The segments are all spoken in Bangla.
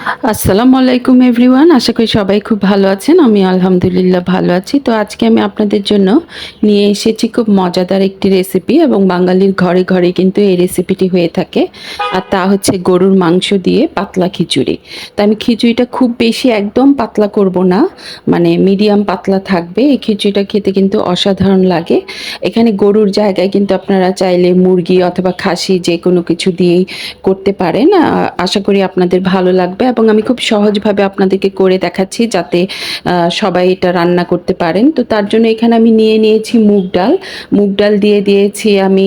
আসসালামু আলাইকুম এভরিওয়ান, আশা করি সবাই খুব ভালো আছেন, আমি আলহামদুলিল্লাহ ভালো আছি। তো আজকে আমি আপনাদের জন্য নিয়ে এসেছি খুব মজাদার একটি রেসিপি এবং বাঙালির ঘরে ঘরে কিন্তু এই রেসিপিটি হয়ে থাকে। আর তা হচ্ছে গরুর মাংস দিয়ে পাতলা খিচুড়ি। তো আমি খিচুড়িটা খুব বেশি একদম পাতলা করব না মানে মিডিয়াম পাতলা থাকবে। এই খিচুড়িটা খেতে কিন্তু অসাধারণ লাগে। এখানে গরুর জায়গায় কিন্তু আপনারা চাইলে মুরগি অথবা খাসি যে কোনো কিছু দিয়েই করতে পারেন। আশা করি আপনাদের ভালো লাগবে। এবং আমি খুব সহজভাবে আপনাদেরকে করে দেখাচ্ছি যাতে সবাই এটা রান্না করতে পারেন। তো তার জন্য এখানে আমি নিয়ে নিয়েছি মুগ ডাল। মুগ ডাল দিয়ে দিয়েছি আমি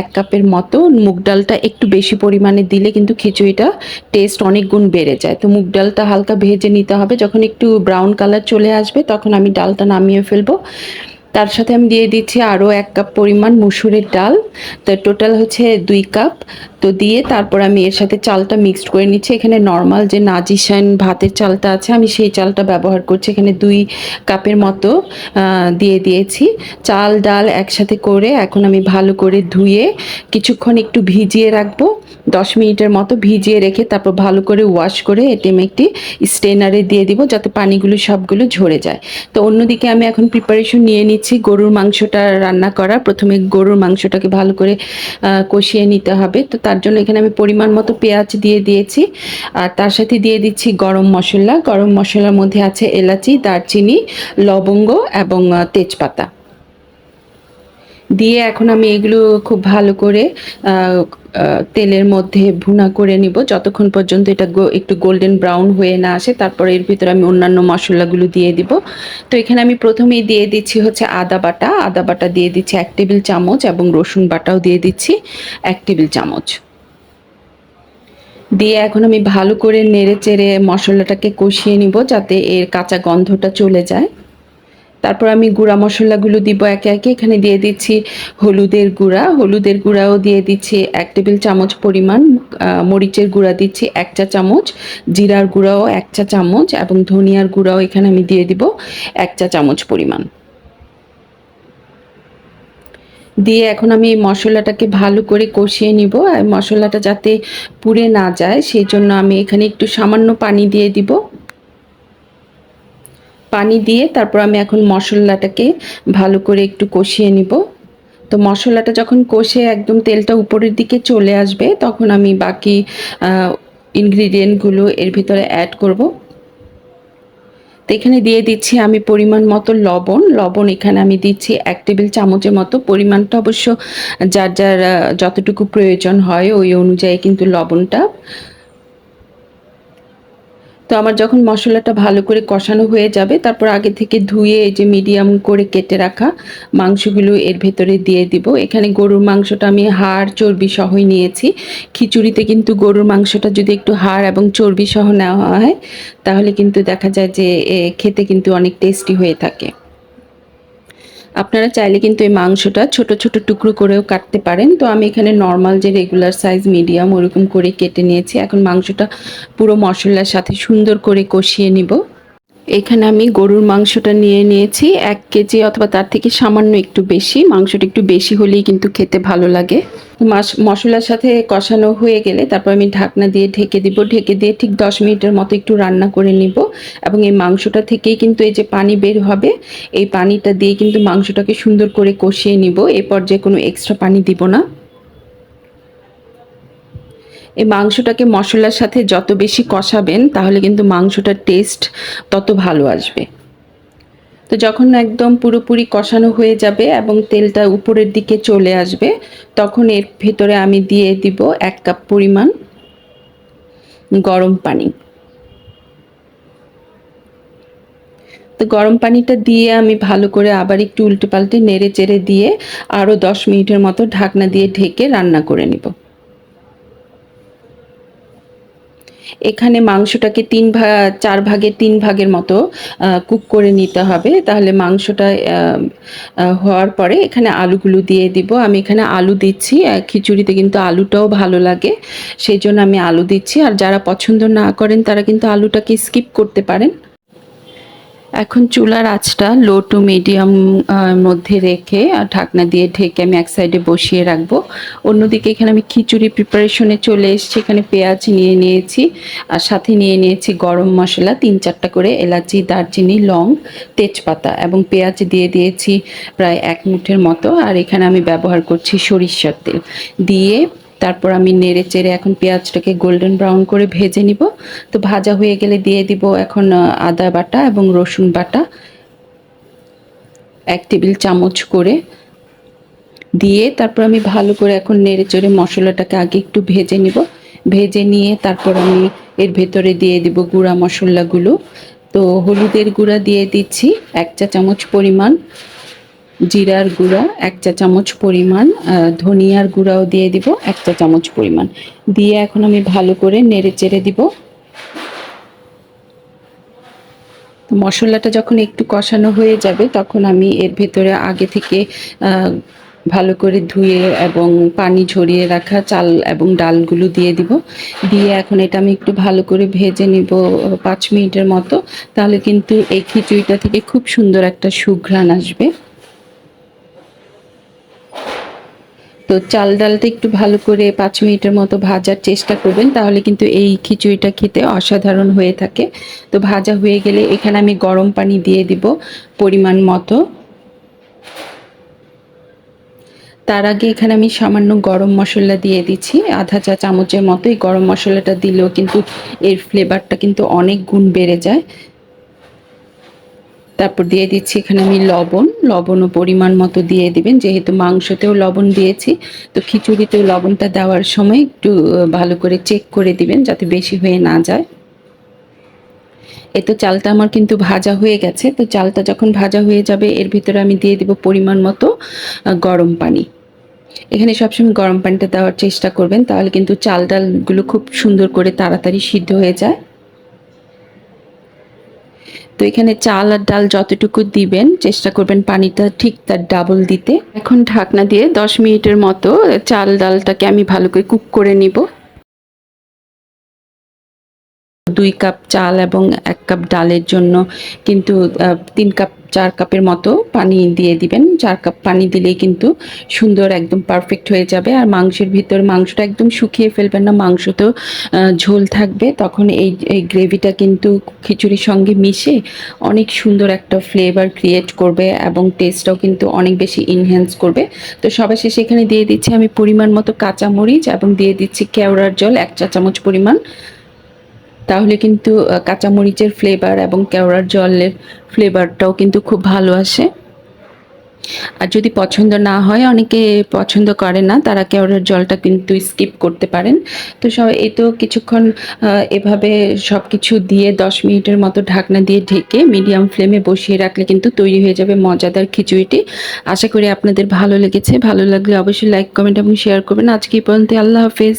এক কাপের মতো। মুগ ডালটা একটু বেশি পরিমাণে দিলে কিন্তু খিচুড়িটা টেস্ট অনেক গুণ বেড়ে যায়। তো মুগ ডালটা হালকা ভেজে নিতে হবে। যখন একটু ব্রাউন কালার চলে আসবে, তখন আমি ডালটা নামিয়ে ফেলব। তার সাথে আমি দিয়ে দিচ্ছি আরও এক কাপ পরিমাণ মুসুরের ডাল। তো টোটাল হচ্ছে দুই কাপ। তো দিয়ে তারপর আমি এর সাথে চালটা মিক্সড করে নিচ্ছি। এখানে নর্মাল যে নাজিসান ভাতের চালটা আছে, আমি সেই চালটা ব্যবহার করছি। এখানে দুই কাপের মতো দিয়ে দিয়েছি। চাল, ডাল একসাথে করে এখন আমি ভালো করে ধুয়ে কিছুক্ষণ একটু ভিজিয়ে রাখব। দশ মিনিটের মতো ভিজিয়ে রেখে তারপর ভালো করে ওয়াশ করে এটি আমি একটি স্টেনারে দিয়ে দিব যাতে পানিগুলো সবগুলো ঝরে যায়। তো অন্যদিকে আমি এখন প্রিপারেশন নিয়ে নিচ্ছি গরুর মাংসটা রান্না করা। প্রথমে গরুর মাংসটাকে ভালো করে কষিয়ে নিতে হবে। তো তার জন্য এখানে আমি পরিমাণ মতো পেঁয়াজ দিয়ে দিয়েছি। আর তার সাথে দিয়ে দিচ্ছি গরম মশলা। গরম মশলার মধ্যে আছে এলাচি, দারচিনি, লবঙ্গ এবং তেজপাতা। দিয়ে এখন আমি এগুলো খুব ভালো করে তেলের মধ্যে ভুনা করে নিব। যতক্ষণ পর্যন্ত এটা একটু গোল্ডেন ব্রাউন হয়ে না আসে, তারপরে এর ভিতরে আমি অন্যান্য মশলাগুলো দিয়ে দিব। তো এখানে আমি প্রথমেই দিয়ে দিচ্ছি হচ্ছে আদা বাটা। আদা বাটা দিয়ে দিচ্ছি এক টেবিল চামচ এবং রসুন বাটাও দিয়ে দিচ্ছি এক টেবিল চামচ। দিয়ে এখন আমি ভালো করে নেড়ে চেড়ে মশলাটাকে কষিয়ে নিব যাতে এর কাঁচা গন্ধটা চলে যায়। তারপর আমি গুঁড়া মশলাগুলো দিব একে একে, এখানে দিয়ে দিচ্ছি হলুদের গুঁড়া। হলুদের গুঁড়াও দিয়ে দিচ্ছি এক টেবিল চামচ পরিমাণ মরিচের গুঁড়া দিচ্ছি এক চা চামচ, জিরার গুঁড়াও এক চা চামচ এবং ধনিয়ার গুঁড়াও এখানে আমি দিয়ে দিব এক চা চামচ পরিমাণ। দিয়ে এখন আমি এই মশলাটাকে ভালো করে কষিয়ে নিব। আর মশলাটা যাতে পুড়ে না যায়, সেই জন্য আমি এখানে একটু সামান্য পানি দিয়ে দিব। পানি দিয়ে তারপর আমি এখন মশলাটাকে ভালো করে একটু কষিয়ে নিব। তো মশলাটা যখন কষে একদম তেলটা উপরের দিকে চলে আসবে, তখন আমি বাকি ইনগ্রিডিয়েন্টগুলো এর ভিতরে অ্যাড করব। তো এখানে দিয়ে দিচ্ছি আমি পরিমাণ মতো লবণ। লবণ এখানে আমি দিচ্ছি এক টেবিল চামচের মতো। পরিমাণটা অবশ্য যার যার যতটুকু প্রয়োজন হয় ওই অনুযায়ী কিন্তু লবণটা। তো আমার যখন মশলাটা ভালো করে কষানো হয়ে যাবে, তারপর আগে থেকে ধুয়ে এই যে মিডিয়াম করে কেটে রাখা মাংসগুলো এর ভেতরে দিয়ে দিব। এখানে গরুর মাংসটা আমি হাড়, চর্বি সহই নিয়েছি। খিচুড়িতে কিন্তু গরুর মাংসটা যদি একটু হাড় এবং চর্বি সহ নেওয়া হয়, তাহলে কিন্তু দেখা যায় যে খেতে কিন্তু অনেক টেস্টি হয়ে থাকে। আপনারা চাইলে কিন্তু এই মাংসটা ছোট ছোট টুকরো করেও কাটতে পারেন। তো আমি এখানে নর্মাল যে রেগুলার সাইজ মিডিয়াম ওরকম করে কেটে নিয়েছি। এখন মাংসটা পুরো মশলার সাথে সুন্দর করে কষিয়ে নিব। এখানে আমি গরুর মাংসটা নিয়ে নিয়েছি। এক কেজি অথবা তার থেকে সামান্য একটু বেশি। মাংসটা একটু বেশি হলেই কিন্তু খেতে ভালো লাগে। মশলার সাথে কষানো হয়ে গেলে তারপর আমি ঢাকনা দিয়ে ঢেকে দিব। ঢেকে দিয়ে ঠিক দশ মিনিটের মতো একটু রান্না করে নিব। এবং এই মাংসটা থেকেই কিন্তু এই যে পানি বের হবে, এই পানিটা দিয়ে কিন্তু মাংসটাকে সুন্দর করে কষিয়ে নিব। এই পর্যায়ে কোনো এক্সট্রা পানি দিব না। এই মাংসটাকে মশলার সাথে যত বেশি কষাবেন, তাহলে কিন্তু মাংসটার টেস্ট তত ভালো আসবে। তো যখন একদম পুরোপুরি কষানো হয়ে যাবে এবং তেলটা উপরের দিকে চলে আসবে, তখন এর ভেতরে আমি দিয়ে দিব এক কাপ পরিমাণ গরম পানি। তো গরম পানিটা দিয়ে আমি ভালো করে আবার একটু উল্টে পাল্টে নেড়ে চেড়ে দিয়ে আরও দশ মিনিটের মতো ঢাকনা দিয়ে ঢেকে রান্না করে নিব। এখানে মাংসটাকে তিন ভাগ চার ভাগে তিন ভাগের মতো কুক করে নিতে হবে। তাহলে মাংসটা হওয়ার পরে এখানে আলুগুলো দিয়ে দিব। আমি এখানে আলু দিচ্ছি। খিচুড়িতে কিন্তু আলুটাও ভালো লাগে। সেই জন্য আমি আলু দিচ্ছি। আর যারা পছন্দ না করেন, তারা কিন্তু আলুটাকে স্কিপ করতে পারেন। এখন চুলার আঁচটা লো টু মিডিয়াম মধ্যে রেখে আর ঢাকনা দিয়ে ঢেকে আমি এক সাইডে বসিয়ে রাখব। অন্যদিকে এখানে আমি খিচুড়ি প্রিপারেশনে চলে এসেছি। এখানে পেঁয়াজ নিয়ে নিয়েছি আর সাথে নিয়ে নিয়েছি গরম মশলা, তিন চারটা করে এলাচি, দারচিনি, লং, তেজপাতা এবং পেঁয়াজ দিয়ে দিয়েছি প্রায় এক মুঠের মতো। আর এখানে আমি ব্যবহার করছি সরিষার তেল। দিয়ে তারপর আমি নেড়ে চেড়ে এখন পেঁয়াজটাকে গোল্ডেন ব্রাউন করে ভেজে নিব। তো ভাজা হয়ে গেলে দিয়ে দিব এখন আদা বাটা এবং রসুন বাটা। এক টেবিল চামচ করে দিয়ে তারপর আমি ভালো করে এখন নেড়ে চড়ে মশলাটাকে আগে একটু ভেজে নিব। ভেজে নিয়ে তারপর আমি এর ভেতরে দিয়ে দিব গুঁড়া মশলাগুলো। তো হলুদের গুঁড়া দিয়ে দিচ্ছি, এক চা চামচ পরিমাণ। জিরার গুঁড়া, এক চা চামচ পরিমাণ ধনিয়ার গুঁড়াও দিয়ে দিব, এক চা চামচ পরিমাণ। দিয়ে এখন আমি ভালো করে নেড়ে চেড়ে দিব। মশলাটা যখন একটু কষানো হয়ে যাবে, তখন আমি এর ভেতরে আগে থেকে ভালো করে ধুয়ে এবং পানি ঝরিয়ে রাখা চাল এবং ডালগুলো দিয়ে দিব। দিয়ে এখন এটা আমি একটু ভালো করে ভেজে নিব পাঁচ মিনিটের মতো। তাহলে কিন্তু এই খিচুড়িটা থেকে খুব সুন্দর একটা সুঘ্রাণ আসবে। তো চাল ডালটা একটু ভালো করে পাঁচ মিনিটের মতো ভাজার চেষ্টা করবেন, তাহলে কিন্তু এই খিচুড়িটা খেতে অসাধারণ হয়ে থাকে। তো ভাজা হয়ে গেলে এখানে আমি গরম পানি দিয়ে দিব পরিমাণ মতো। তার আগে এখানে আমি সামান্য গরম মশলা দিয়ে দিচ্ছি, আধা চা চামচের মতো। এই গরম মশলাটা দিলেও কিন্তু এর ফ্লেভারটা কিন্তু অনেক গুণ বেড়ে যায়। তারপর দিয়ে দিচ্ছি এখানে আমি লবণ। লবণও পরিমাণ মতো দিয়ে দিবেন। যেহেতু মাংসতেও লবণ দিয়েছি, তো খিচুড়িতেও লবণটা দেওয়ার সময় একটু ভালো করে চেক করে দিবেন যাতে বেশি হয়ে না যায়। এ তো চালটা আমার কিন্তু ভাজা হয়ে গেছে। তো চালটা যখন ভাজা হয়ে যাবে, এর ভিতরে আমি দিয়ে দিব পরিমাণ মতো গরম পানি। এখানে সবসময় গরম পানিটা দেওয়ার চেষ্টা করবেন, তাহলে কিন্তু চাল ডালগুলো খুব সুন্দর করে তাড়াতাড়ি সিদ্ধ হয়ে যায়। তো এখানে চাল আর ডাল যতটুকু দিবেন, চেষ্টা করবেন পানিটা ঠিক তার ডাবল দিতে। এখন ঢাকনা দিয়ে দশ মিনিটের মতো চাল ডালটাকে আমি ভালো করে কুক করে নিব। দুই কাপ চাল এবং এক কাপ ডালের জন্য কিন্তু তিন কাপ, চার কাপের মতো পানি দিয়ে দিবেন। চার কাপ পানি দিলেই কিন্তু সুন্দর একদম পারফেক্ট হয়ে যাবে। আর মাংসের ভিতর মাংসটা একদম শুকিয়ে ফেলবেন না মাংস তো ঝোল থাকবে। তখন এই এই গ্রেভিটা কিন্তু খিচুড়ির সঙ্গে মিশে অনেক সুন্দর একটা ফ্লেভার ক্রিয়েট করবে এবং টেস্টটাও কিন্তু অনেক বেশি ইনহ্যান্স করবে। তো সবাই শেষে এখানে দিয়ে দিচ্ছি আমি পরিমাণ মতো কাঁচামরিচ এবং দিয়ে দিচ্ছি কেওড়ার জল, এক চা চামচ পরিমাণ। তাহলে কিন্তু কাঁচামরিচের ফ্লেভার এবং কেওড়ার জলের ফ্লেভারটাও কিন্তু খুব ভালো আসে। আর যদি পছন্দ না হয়, অনেকে পছন্দ করে না, তারা কেওড়ার জলটা কিন্তু স্কিপ করতে পারেন। তো সব এই তো কিছুক্ষণ এভাবে সব কিছু দিয়ে দশ মিনিটের মতো ঢাকনা দিয়ে ঢেকে মিডিয়াম ফ্লেমে বসিয়ে রাখলে কিন্তু তৈরি হয়ে যাবে মজাদার খিচুড়িটি। আশা করি আপনাদের ভালো লেগেছে। ভালো লাগলে অবশ্যই লাইক কমেন্ট এবং শেয়ার করবেন। আজকে এই পর্যন্ত আল্লাহ হাফেজ।